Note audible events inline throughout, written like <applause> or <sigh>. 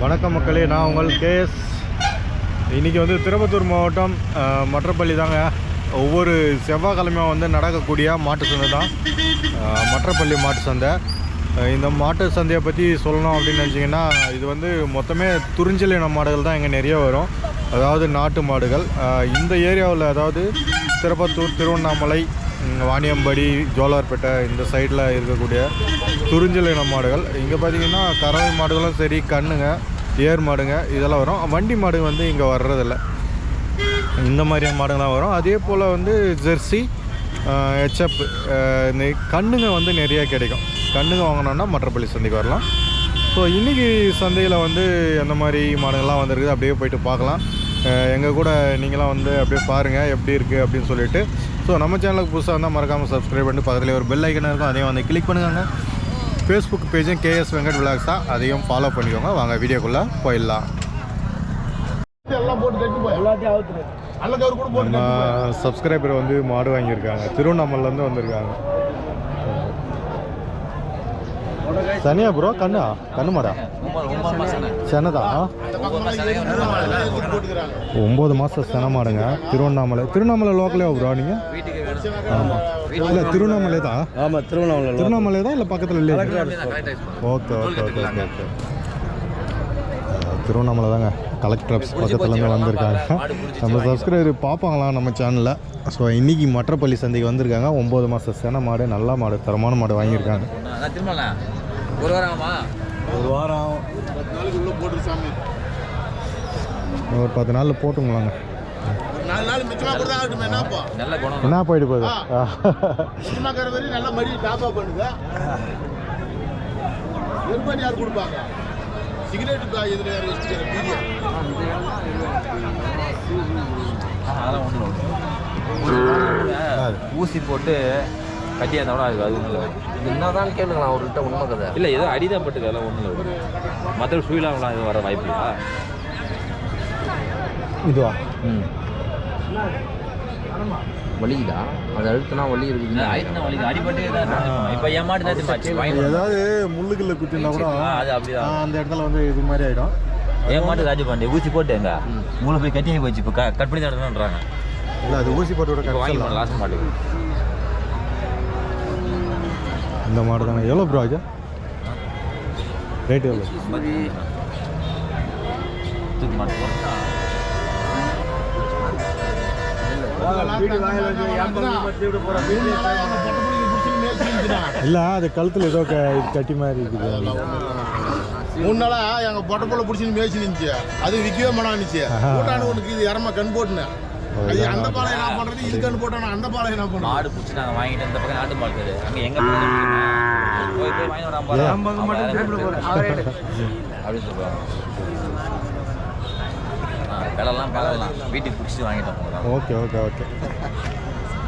வணக்கம் மக்களே நான் உங்கள் கேஎஸ் இன்றைக்கி வந்து திருப்பத்தூர் மாவட்டம் மற்றப்பள்ளி தாங்க. ஒவ்வொரு செவ்வாய்க்கிழமையும் வந்து நடக்கக்கூடிய மாட்டு சந்தை தான். மற்றப்பள்ளி மாட்டு சந்தை. இந்த மாட்டு சந்தையை பற்றி சொல்லணும் அப்படின்னு நினச்சிங்கன்னா இது வந்து மொத்தமே துறிஞ்சல் இன மாடுகள் தான் இங்கே நிறைய வரும். அதாவது நாட்டு மாடுகள். இந்த ஏரியாவில் அதாவது திருப்பத்தூர் திருவண்ணாமலை வாணியம்படி ஜோலார்பேட்டை இந்த சைடில் இருக்கக்கூடிய துறிஞ்சல் இன மாடுகள். இங்கே பார்த்தீங்கன்னா கறவை மாடுகளும் சரி கண்ணுங்க ஏர் மாடுங்க இதெல்லாம் வரும். வண்டி மாடு வந்து இங்கே வர்றதில்ல. இந்த மாதிரியான மாடுங்கள்லாம் வரும். அதே போல் வந்து ஜெர்சி ஹெச்எப் இந்த கண்ணுங்க வந்து நிறையா கிடைக்கும். கண்ணுங்க வாங்கினோன்னா மற்றப்பள்ளி சந்தைக்கு வரலாம். ஸோ இன்றைக்கி சந்தையில் வந்து அந்த மாதிரி மாடுங்கள்லாம் வந்திருக்குது. அப்படியே போயிட்டு பார்க்கலாம். எங்கள் கூட நீங்களாம் வந்து அப்படியே பாருங்கள் எப்படி இருக்குது அப்படின்னு சொல்லிட்டு ஸோ நம்ம சேனலுக்கு புதுசாக இருந்தால் மறக்காமல் சப்ஸ்கிரைப் பண்ணிட்டு பக்கத்துலேயே ஒரு பெல் ஐக்கன் இருக்கும் அதையும் வந்து கிளிக் பண்ணுங்க ஃபேஸ்புக் பேஜும் கேஎஸ் வெங்கட் விலாக்ஸ் தான். அதையும் ஃபாலோ பண்ணிக்கோங்க. வாங்க வீடியோக்குள்ளே போயிடலாம். நம்ம சப்ஸ்கிரைபர் வந்து மாடு வாங்கியிருக்காங்க. திருவண்ணாமலேருந்து வந்திருக்காங்க. சனியா ப்ரோ கண்ணா? கண்ணு மாடா போட்டுக்கிறாங்க ஒம்பது மாதம் சென மாடுங்க திருவண்ணாமலை திருவண்ணாமலை லோக்கலே ப்ரோ நீங்கள் ஆமாம் இல்லை திருவண்ணாமலை தான் ஆமா திருவண்ணாமலை திருவண்ணாமலை தான் இல்லை பக்கத்தில் இல்லை okay okay okay okay okay Tiruvannamalai தாங்க கலெக்டர் ஆஃபீஸ் பக்கத்துலேருந்து வந்திருக்காங்க. நம்ம சப்ஸ்கிரைபர் பார்ப்பாங்களா நம்ம சேனலில் ஸோ இன்றைக்கி மற்றப்பள்ளி சந்தைக்கு வந்திருக்காங்க. ஒம்பது மாதம் சென மாடு நல்ல மாடு தரமான மாடு வாங்கியிருக்காங்க. ஒரு வாரம் ஒரு வாரம் ஒரு பத்து நாளில் போட்டுங்களாங்க என்ன போயிட்டு போகுது? நல்லா மடி டாப்பா பண்ணுங்க எருமாடி கொடுப்பாங்க சிகரெட்டு எதிர யார் வச்சுக்கிற பீடியா. அதெல்லாம் ஒன்றும் ஊசி போட்டு கட்டி அந்த அது அது ஒன்றும் என்னதான் கேளுங்களா அவர்கிட்ட உண்மை கதை இல்லை ஏதோ அடிதான் பட்டுக்கு அதெல்லாம் ஒன்றும் இல்லை. மற்ற சுயிலாங்கலாம் எதுவும் வர வாய்ப்பு இல்லையா இதுவா? ம். வலிக்குதா? அது அழுத்தினா வலி இருக்குது. அடிபட்டு இப்போ மாட்டு வாங்கி ஏதாவது முள்ளுக்குள்ள குத்திருந்தா கூட அது அப்படிதான். அந்த இடத்துல வந்து இது மாதிரி ஆகிடும் என் மாட்டு ராஜபாண்டி ஊசி போட்டு எங்க? மூளை போய் கட்டி போச்சு? இப்போ கட் பண்ணி தான் இல்லை அது ஊசி போட்டு வாங்கி லாஸ்ட் மாட்டுக்கு இந்த மாடு தானே. எவ்வளோ ப்ரோ ஆச்சு ரேட் எவ்வளோ? தூக்கி மாட்டு போட்டா இல்லை அது கழுத்தில் ஏதோ கட்டி மாதிரி இருக்குது. மூணு நாளா எங்க பொட்டப்புள்ள பிடிச்சின்னு மேய்ச்சி நின்ச்சு அது விற்கவே மாட்டான்னுச்சு போட்டானு உனக்கு இது இறமா கண் போட்டுனேன். அது அந்த பாலம் என்ன பண்றது இது கண் போட்டானு அந்த பாலம் என்ன பண்றது. மாடு பிடிச்சி நாங்கள் வாங்கிட்டு இந்த பக்கம் நாட்டு மாடு இருக்குது அங்கே எங்கே போய் போய் வாங்கி விடாம போகிறோம் அப்படின்னு சொல்லுவாங்க. விலைலாம் பரவாயில்லாம் வீட்டுக்கு பிடிச்சி வாங்கிட்டோம் ஓகே ஓகே ஓகே.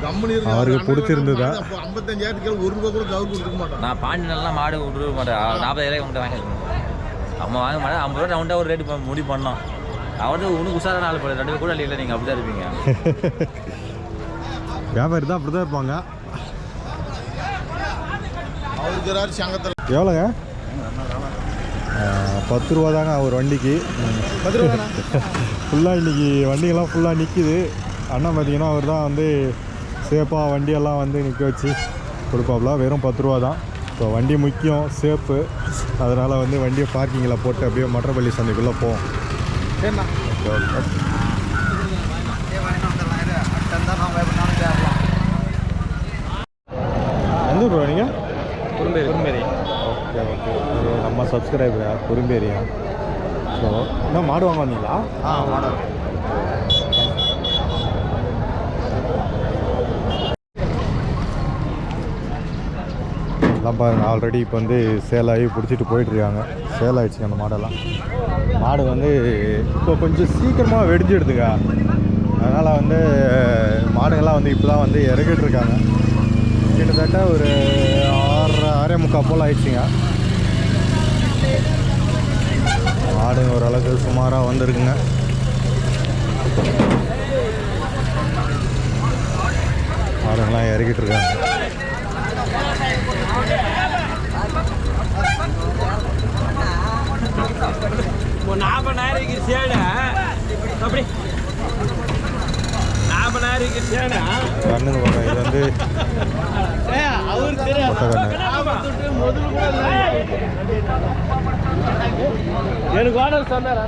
கம்பெனி அவருக்கு பிடிச்சிருந்ததா? ஐம்பத்தஞ்சாயிரத்துக்கு ஒரு ரூபாய் கூட கவர் கொடுக்க மாட்டான். நான் பாண்டினெல்லாம் மாடு விட்டுருக்க மாட்டேன் நாற்பதாயிரம் உங்கள்கிட்ட வாங்கிருக்கேன் அம்மா வாங்க மாட்டேன் ஐம்பது ரூபா ரவுண்டாக ஒரு ரேட்டு முடிவு பண்ணோம். அவன் உனக்கு உஷாரான ஆள் போல ரெண்டு கூட இல்லை நீங்கள் அப்படி தான் இருப்பீங்க. <laughs> வியாபாரி தான் அப்படி தான் இருப்பாங்க அவருக்கு சங்கத்தில் எவ்வளோங்க பத்து ரூபா தாங்க ஒரு வண்டிக்கு. பத்து ரூபா <laughs> ஃபுல்லாக இன்றைக்கி வண்டியெல்லாம் ஃபுல்லாக நிற்கிது அண்ணன் பார்த்தீங்கன்னா அவர் தான் வந்து சேஃபாக வண்டியெல்லாம் வந்து நிற்க வச்சு கொடுப்பாப்புல வெறும் பத்து ரூபா தான். ஸோ வண்டி முக்கியம் சேஃபு அதனால் வந்து வண்டியை பார்க்கிங்கில் போட்டு அப்படியே மற்றப்பள்ளி சந்தைக்குள்ளே போவோம். எந்த ப்ரோ நீங்கள் குறும்பேரி. குறும்பேரி. Okay okay. நம்ம சப்ஸ்கிரைபரா குறும்பேரியா ஸோ என்ன மாடு வாங்க வந்தீங்களா ஆ மாடல் எல்லாம் பாருங்க ஆல்ரெடி இப்போ வந்து சேலாகி பிடிச்சிட்டு போயிட்டுருக்காங்க சேல் ஆயிடுச்சு அந்த மாடெல்லாம். மாடு வந்து இப்போ கொஞ்சம் சீக்கிரமாக வெடிஞ்சிடுதுங்க அதனால் வந்து மாடுங்கள்லாம் வந்து இப்போ தான் வந்து இறக்கிட்டு இருக்காங்க. கிட்டத்தட்ட ஒரு ஆறே முக்கால் போல் ஆயிடுச்சுங்க. மாடுங்க ஓரளவுக்கு சுமாராக வந்திருக்குங்க. மாடுங்கள்லாம் இறக்கிட்டு இருக்காங்க. அப்படி நாற்பதாயிரம் அப்படி. கண்ணுங்க பாருங்க இது வந்து எனக்கு சொன்னார்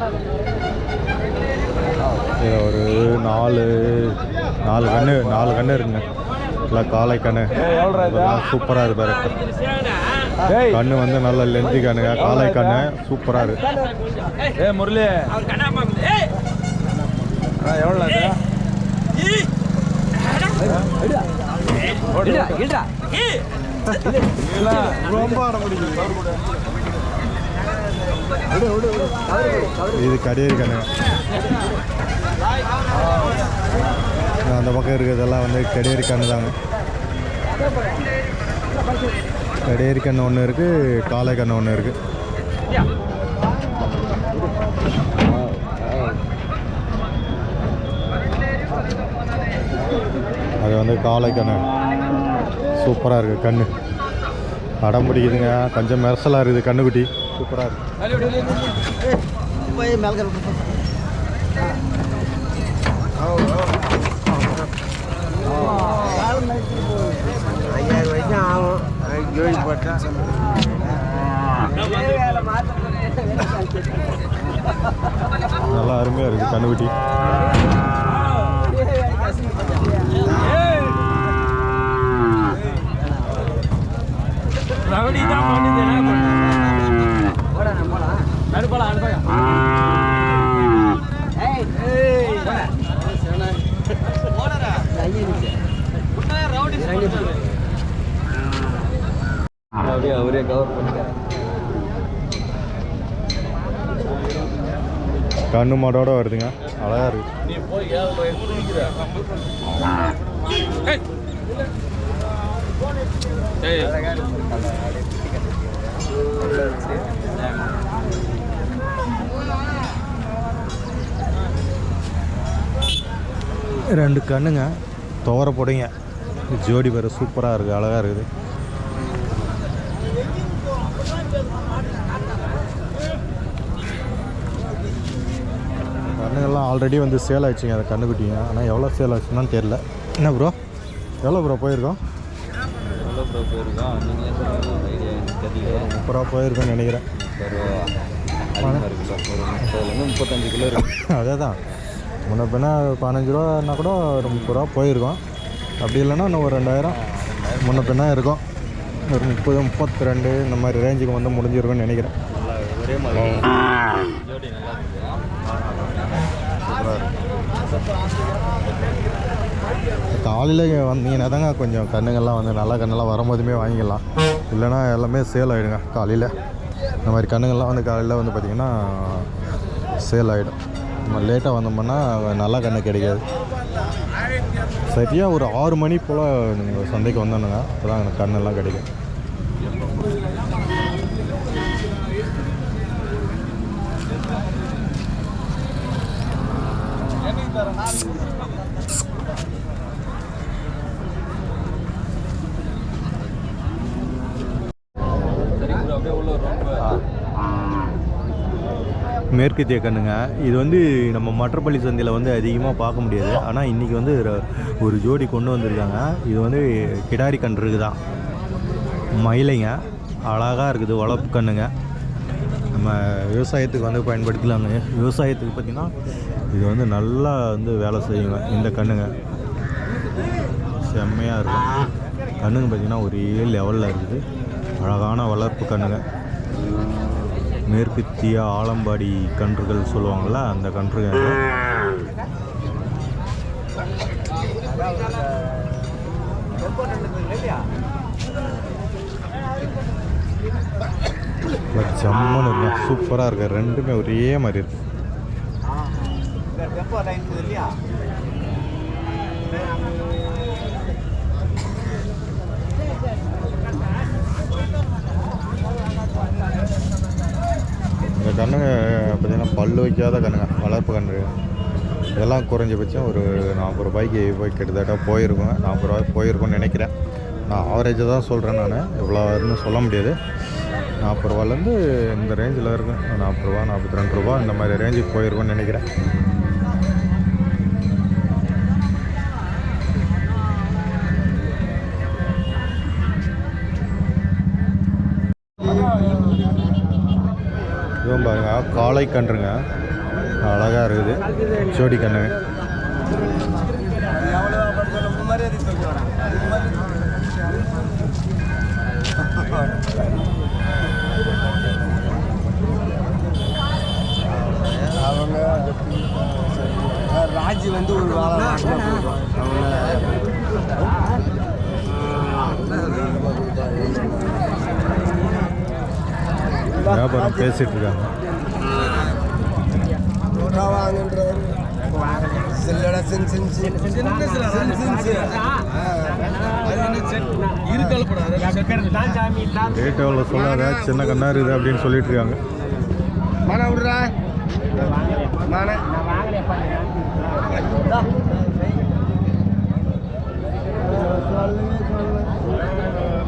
ஒரு நாலு நாலு கண்ணு நாலு கண்ணு இருக்குங்க. இல்லை காளை கண்ணு. சூப்பராக இருக்கு பாரு. கண்ணு வந்து நல்ல லென்த்தி கண்ணுங்க. காளை கண்ணு சூப்பராக இருக்கு. ஏ முரளி. எவ்வளோ இது கடியரி கண்ணுங்க அந்த பக்கம் இருக்கிறதெல்லாம் வந்து கடியரி கண்ணு தாங்க. கடியரி கண்ணு ஒன்று இருக்குது காளை கண்ணு ஒன்று இருக்குது அது காலை கண்ணு. சூப்பராக இருக்குது கண்ணு. அடம் பிடிக்குதுங்க. கொஞ்சம் மெரசலாக இருக்குது கண்ணுக்குட்டி. சூப்பராக இருக்குது நல்லா அருமையாக இருக்குது கண்ணுக்குட்டி. ரவுடி தான் பண்ணுது என்ன பண்ண நடுப்பலாம் அனுப்பாங்க அப்படியே அவரே கவர் பண்ணிட்டார் கண்ணு மாடோட வருதுங்க அழகாக இருக்குது நீ போய் ஏழு ரூபாய் குடிக்கிற ஏய் ரெண்டு கண்ணுங்க. துவர போடுங்க. ஜோடி பேர் சூப்பராக இருக்குது அழகாக இருக்குது. கண்ணுங்கள்லாம் ஆல்ரெடி வந்து சேல் ஆயிடுச்சுங்க அந்த கண்ணுக்குட்டிங்க. ஆனால் எவ்வளோ சேல் ஆச்சுன்னு தெரில என்ன ப்ரோ எவ்வளோ ப்ரோ போயிருக்கோம்? எவ்வளோ ப்ரோ போயிருக்கோம் நீங்களே ஐடியா எனக்கு தெரியல. முப்பது ரூபா போயிருக்கோன்னு நினைக்கிறேன். அதிகமாக இருக்குல்ல ஒரு முப்பதுலேருந்து முப்பத்தஞ்சு கிலோ இருக்கு. <laughs> அதே தான் முன்ன பின்ன பதினஞ்சு ரூபான்னா கூட ஒரு முப்பது ரூபா போயிருக்கோம். அப்படி இல்லைன்னா இன்னும் ஒரு ரெண்டாயிரம் முன்ன பின்ன இருக்கும். ஒரு முப்பது முப்பத்தி ரெண்டு இந்த மாதிரி ரேஞ்சுக்கு வந்து முடிஞ்சிருக்கும்னு நினைக்கிறேன். ஒரே மாதிரி. ஜோடி நல்லா காலையில் வந்தீங்கன்னா தாங்க கொஞ்சம் கண்ணுங்கள்லாம் வந்து நல்ல கண்ணெல்லாம் வரும்போதுமே வாங்கிக்கலாம். இல்லைன்னா எல்லாமே சேல் ஆகிடுங்க காலையில். இந்த மாதிரி கண்ணுங்கள்லாம் வந்து காலையில் வந்து பார்த்திங்கன்னா சேல் ஆகிடும் நம்ம லேட்டாக வந்தோம்னா நல்லா கண்ணு கிடைக்காது. சரியாக ஒரு ஆறு மணி போல் நீங்கள் சந்தைக்கு வந்தோன்னுங்க அப்போ தான் எனக்கு கண்ணெல்லாம் கிடைக்கும். சரி ப்ரோ அப்படியே உள்ள ரொம்ப மேற்கத்திய தேக்கனுங்க இது வந்து நம்ம மற்றப்பள்ளி சந்தையில் வந்து அதிகமாக பார்க்க முடியாது. ஆனால் இன்றைக்கி வந்து ஒரு ஜோடி கொண்டு வந்திருக்காங்க. இது வந்து கிடாரி கன்று தான் மயிலைங்க. அழகாக இருக்குது வளர்ப்பு கண்ணுங்க. நம்ம விவசாயத்துக்கு வந்து பயன்படுத்தலாங்க. விவசாயத்துக்கு பார்த்திங்கன்னா இது வந்து நல்லா வந்து வேலை செய்யுங்க இந்த கண்ணுங்க. செம்மையாக இருக்கும் கண்ணுங்க பார்த்திங்கன்னா ஒரே லெவலில் இருக்குது. அழகான வளர்ப்பு கண்ணுங்க. மேற்கத்திய ஆலம்பாடி கன்றுகள் சொல்லுவாங்கள்ல அந்த கன்றுகள். இது. ஜம்முன்னு சூப்பராக இருக்கு ரெண்டுமே ஒரே மாதிரி இருக்கு. இந்த கண்ணுங்க பார்த்தீங்கன்னா பல் வைக்காத கண்ணுங்க வளர்ப்பு கன்று இதெல்லாம் குறைஞ்சபட்சம் ஒரு நாற்பது ரூபாய்க்கு போய் கிட்டத்தட்ட போயிருக்கோம். நாற்பது ரூபாய் போயிருக்கோம்னு நினைக்கிறேன். நான் ஆவரேஜாக தான் சொல்கிறேன் நான். இவ்வளோ வரும்னு சொல்ல முடியாது. நாற்பது ரூபாலேருந்து இந்த ரேஞ்சில் இருக்கும். நாற்பது ரூபா நாற்பத்தி ரெண்டு ரூபா இந்த மாதிரி ரேஞ்சுக்கு போயிருக்கும்னு நினைக்கிறேன். இதுவும் பாருங்க. காளை கன்றுங்க. அழகாக இருக்குது. ஜோடி கன்று ராஜி வந்து ஒரு வியாபாரம் பேசிட்டு இருக்காங்க. ரேட் எவ்வளோ சொல்லாத சின்ன கண்ணா இருக்குது அப்படின்னு சொல்லிட்டு இருக்காங்க. மன விடுறா. மன.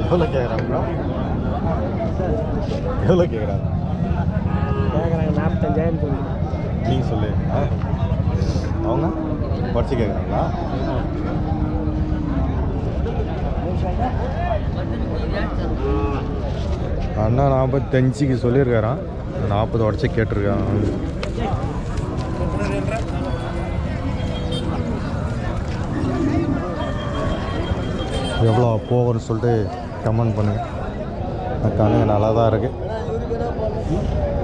எவ்வளோ கேட்குறாங்க எவ்வளோ கேட்குறாங்க கேட்குறாங்க நாற்பத்தஞ்சாயிரம் சொல்லி. நீங்கள் சொல்லு. அவங்க? படிச்சு கேட்குறாங்களா அண்ணா நாற்பத்தஞ்சுக்கு சொல்லியிருக்காராம் நாற்பது உடச்சி கேட்டிருக்கான் எவ்வளோ போகும்னு சொல்லிட்டு கமெண்ட் பண்ணுங்கள் அந்த நல்லா தான் இருக்குது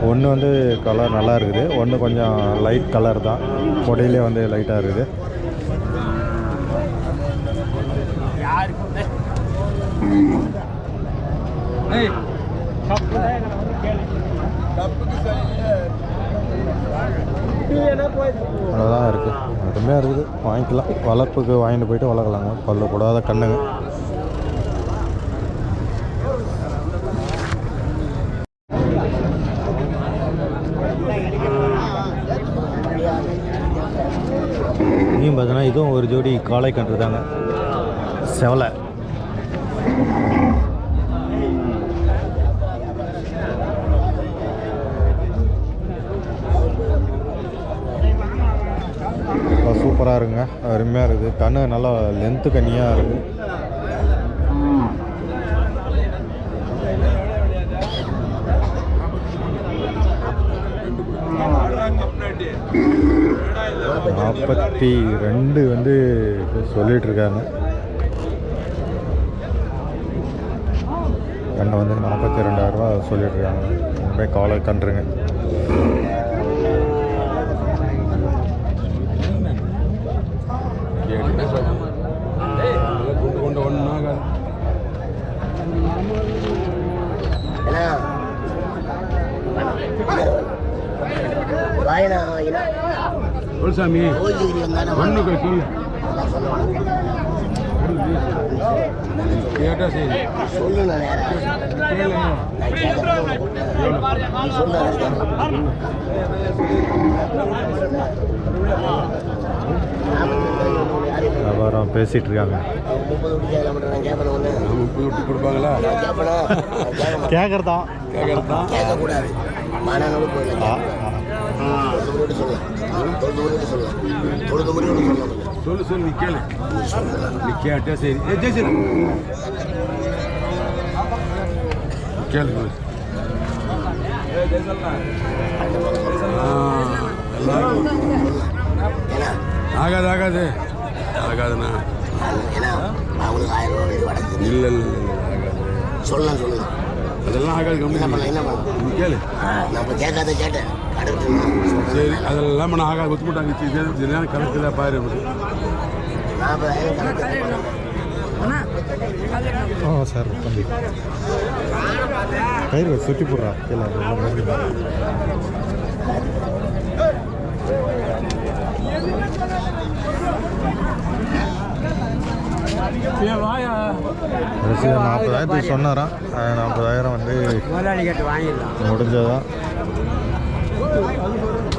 ஒன்று வந்து கலர் நல்லா இருக்குது. ஒன்று கொஞ்சம் லைட் கலர் தான். கொடையிலே வந்து லைட்டாக இருக்குது. அவ்வளோதான் இருக்குது அருமையாக இருக்குது. வாங்கிக்கலாம். வளர்ப்புக்கு வாங்கிட்டு போயிட்டு வளர்க்கலாங்க. பல்லு போடாத கண்ணுங்க இங்கேயும் பார்த்தீங்கன்னா இதுவும் ஒரு ஜோடி காளை கன்று தாங்க செவலை சூப்பராக இருக்குங்க. அருமையாக இருக்குது. கண்ணு நல்லா லென்த்து கண்ணியாக இருக்குது நாற்பத்தி ரெண்டு வந்து சொல்லிட்டுருக்காங்க. கண்ணை வந்து நாற்பத்தி ரெண்டாயிரரூபா சொல்லிட்டுருக்காங்க. ரொம்ப காலை கண்டுருங்க சாமி ஒண்ணுக்கு சொல்லு கேட்டா சரி. கேளு. வியாபாரம் பேசிகிட்டு இருக்காங்க. முப்பது விட்டு கொடுப்பாங்களா? கேட்குறதா கேட்கறதா சொல்லு சொல்லு நீ கேளு நீ கேட்டா சரி ஏ ஜெயசன் கேளு சொல்லு. எல்லாம் ஆகாது ஆகாது ஆகாதுண்ணா இல்லை இல்லை இல்லை ஆகாது சொல்லலாம் சொல்லுங்க அதெல்லாம் ஆகாது கம்மி என்ன பண்ணலாம் கேளு நான் இப்போ கேட்காத கேட்டேன். சரி அதெல்லாம் நான் ஆகாது. ஒத்துக்கிட்டாங்க சரியான கணக்கு தான் பாரு ஆ சார் தம்பி. கயிறு சுற்றி போடுறா. நாற்பதாயிரத்துக்கு சொன்னாராம். அஹ் நாற்பதாயிரம் வந்து முடிஞ்சதான் Thank you.